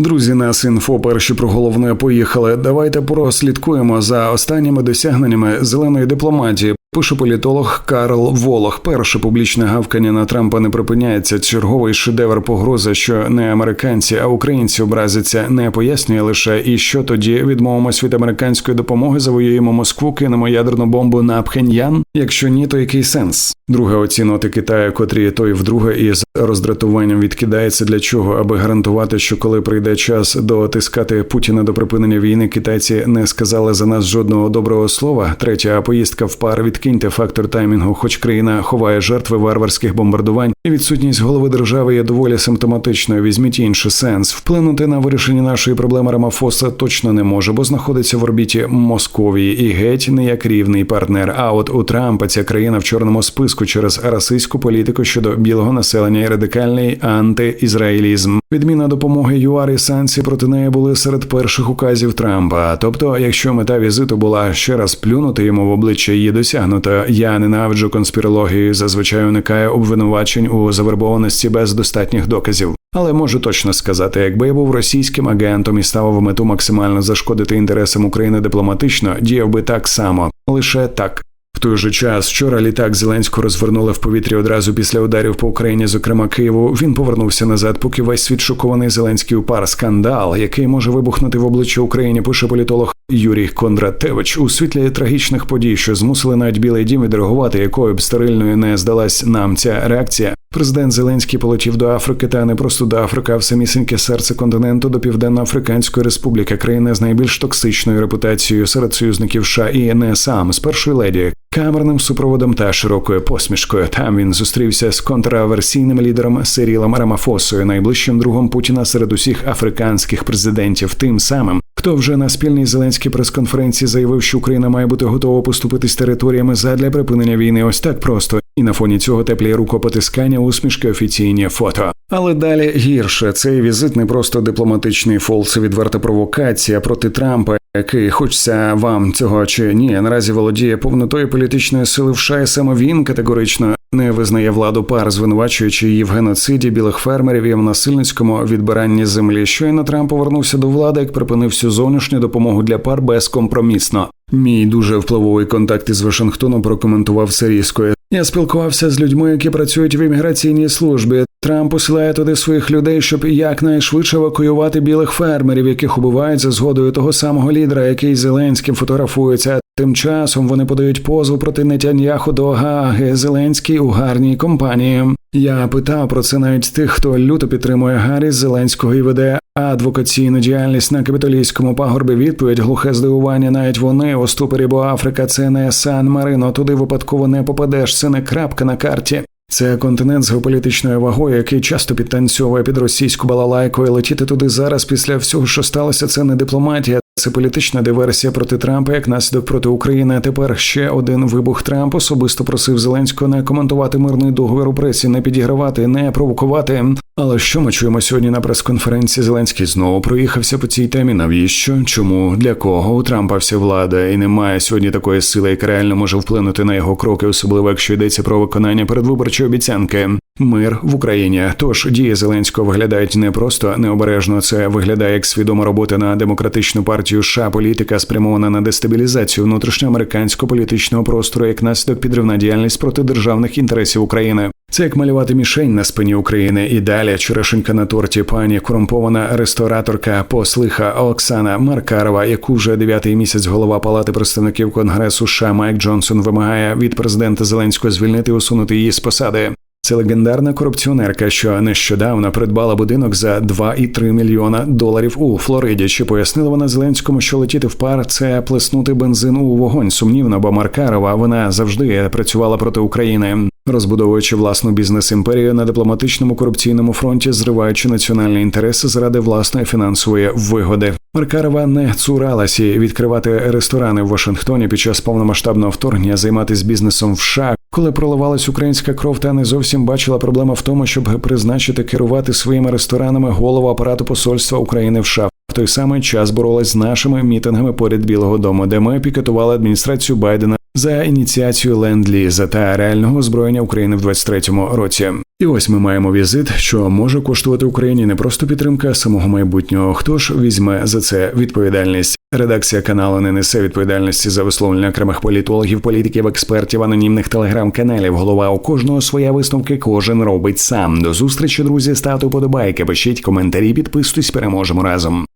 Друзі, нас інфо перші про головне поїхали. Давайте прослідкуємо за останніми досягненнями зеленої дипломатії. Пише політолог Карл Волох. Перше публічне гавкання на Трампа не припиняється. Черговий шедевр погрози, що не американці, а українці образяться, не пояснює лише і що тоді відмовимось від американської допомоги, завоюємо Москву, кинемо ядерну бомбу на Пхеньян. Якщо ні, то який сенс? Друге оці ноти Китаю, котрі той вдруге із роздратуванням відкидається для чого, аби гарантувати, що коли прийде час дотискати Путіна до припинення війни, китайці не сказали за нас жодного доброго слова. Третя поїздка в пар відкиньте фактор таймінгу, хоч країна ховає жертви варварських бомбардувань, і відсутність голови держави є доволі симптоматичною. Візьміть інший сенс. Вплинути на вирішення нашої проблеми Рамафоса точно не може, бо знаходиться в орбіті Московії і геть не як рівний партнер. А от у Трампа ця країна в чорному списку через расистську політику щодо білого населення і радикальний антиізраїлізм. Відміна допомоги ЮАР і санкції проти неї були серед перших указів Трампа. Тобто, якщо мета візиту була ще раз плюнути йому в обличчя її досягнуто, я ненавиджу конспірологію, зазвичай уникає обвинувачень у завербованості без достатніх доказів. Але можу точно сказати, якби я був російським агентом і ставив мету максимально зашкодити інтересам України дипломатично, діяв би так само, лише так. Той же час вчора літак Зеленського розвернули в повітрі одразу після ударів по Україні, зокрема Києву. Він повернувся назад, поки весь світ шокований Зеленський упар. Скандал, який може вибухнути в обличчя Україні, пише політолог Юрій Кондратевич у світлі трагічних подій, що змусили навіть Білий Дім відреагувати, якою б стерильною не здалась нам ця реакція. Президент Зеленський полетів до Африки, та не просто до Африки, а в самісіньке серце континенту до Південно-Африканської Республіки, країни з найбільш токсичною репутацією серед союзників США і не сам з першої леді, камерним супроводом та широкою посмішкою. Там він зустрівся з контраверсійним лідером Сирілом Рамафосою, найближчим другом Путіна серед усіх африканських президентів, тим самим. Хто вже на спільній зеленській прес-конференції заявив, що Україна має бути готова поступитись територіями задля припинення війни? Ось так просто, і на фоні цього теплі рукопотискання, усмішки, офіційні фото. Але далі гірше цей візит не просто дипломатичний фол, це відверта провокація проти Трампа, який хочеться вам цього чи ні, наразі володіє повнотою політичної сили в США, і саме він категорично не визнає владу пар, звинувачуючи її в геноциді білих фермерів і в насильницькому відбиранні землі. Щойно Трамп повернувся до влади, як припинив всю зовнішню допомогу для пар безкомпромісно. Мій дуже впливовий контакт із Вашингтоном прокоментував сирійською. Я спілкувався з людьми, які працюють в імміграційній службі. Трамп посилає туди своїх людей, щоб якнайшвидше евакуювати білих фермерів, яких убивають за згодою того самого лідера, який Зеленським фотографується. Тим часом вони подають позов проти Нетяньяху до Гаги Зеленський у гарній компанії. Я питав про це навіть тих, хто люто підтримує Гаррі Зеленського і веде адвокаційну діяльність на капітолійському пагорбі. Відповідь глухе здивування. Навіть вони у ступорі, бо Африка це не Сан Марино. Туди випадково не попадеш. Це не крапка на карті. Це континент з геополітичною вагою, який часто підтанцьовує під російську балалайку, і летіти туди зараз після всього, що сталося, це не дипломатія, це політична диверсія проти Трампа як наслідок проти України. Тепер ще один вибух Трамп особисто просив Зеленського не коментувати мирний договір у пресі, не підігравати, не провокувати. Але що ми чуємо сьогодні на прес-конференції? Зеленський знову проїхався по цій темі. Навіщо? Чому для кого у Трампа вся влада і немає сьогодні такої сили, яка реально може вплинути на його кроки, особливо якщо йдеться про виконання передвиборчої обіцянки? Мир в Україні. Тож дії Зеленського виглядають не просто необережно. Це виглядає як свідома робота на демократичну партію. США. політика спрямована на дестабілізацію внутрішньоамериканського політичного простору як наслідок підривна діяльність проти державних інтересів України. Це як малювати мішень на спині України. І далі черешенька на торті пані корумпована рестораторка послиха Оксана Маркарова, яку вже дев'ятий місяць голова палати представників конгресу США Майк Джонсон вимагає від президента Зеленського звільнити і усунути її з посади. Це легендарна корупціонерка, що нещодавно придбала будинок за 2,3 мільйона доларів у Флориді. Чи пояснила вона Зеленському, що летіти в пар це плеснути бензин у вогонь? Сумнівно, бо Маркарова вона завжди працювала проти України розбудовуючи власну бізнес-імперію на дипломатичному корупційному фронті, зриваючи національні інтереси заради власної фінансової вигоди. Маркарова не цуралася відкривати ресторани в Вашингтоні під час повномасштабного вторгнення, займатися бізнесом в США, коли проливалась українська кров, та не зовсім бачила проблема в тому, щоб призначити керувати своїми ресторанами голову апарату посольства України в США. В той самий час боролась з нашими мітингами поряд Білого Дому, де ми пікетували адміністрацію Байдена за ініціацію ленд-ліза та реального озброєння України в 23-му році. І ось ми маємо візит, що може коштувати Україні не просто підтримка а самого майбутнього. Хто ж візьме за це відповідальність? Редакція каналу не несе відповідальності за висловлення окремих політологів, політиків, експертів, анонімних телеграм-каналів. Голова у кожного своя висновки, кожен робить сам. До зустрічі, друзі. Ставте подобайки, пишіть коментарі, підписуйтесь, переможемо разом.